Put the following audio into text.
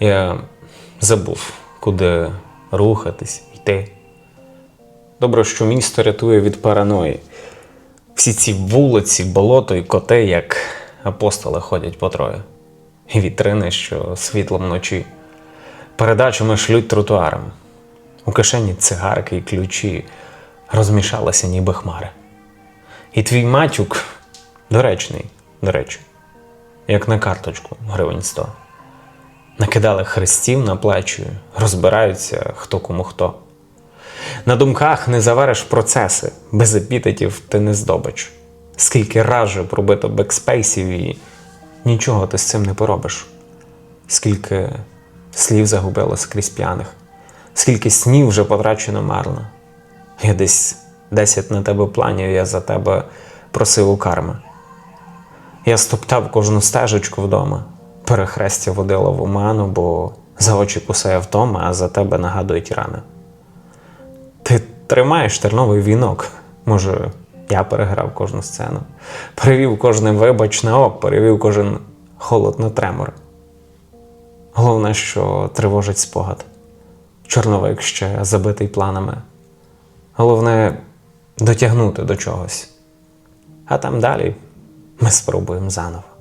Я забув, куди рухатись, йти. Добре, що місто рятує від параної. Всі ці вулиці, болото і коти, як апостоли ходять по троє. І вітрини, що світлом вночі. Передачами шлють тротуарами. У кишені цигарки і ключі розмішалися, ніби хмари. І твій матюк доречний, до речі, як на карточку гривень сто. Накидали хрестів на плечі, розбираються хто кому хто. На думках не завариш процеси, без епітетів ти не здобич. Скільки ражу пробито бекспейсів і нічого ти з цим не поробиш. Скільки слів загубили скрізь п'яних, скільки снів вже потрачено марно. Я десь десять на тебе планів, я за тебе просив у карми. Я стоптав кожну стежечку вдома, перехрестя водило в оману, бо за очі кусає втома, а за тебе нагадують рани. Ти тримаєш терновий вінок. Може, я переграв кожну сцену, перевів кожен вибач на ок, перевів кожен холод на тремор. Головне, що тривожить спогад. Чорновик ще забитий планами. Головне дотягнути до чогось. А там далі ми спробуємо заново.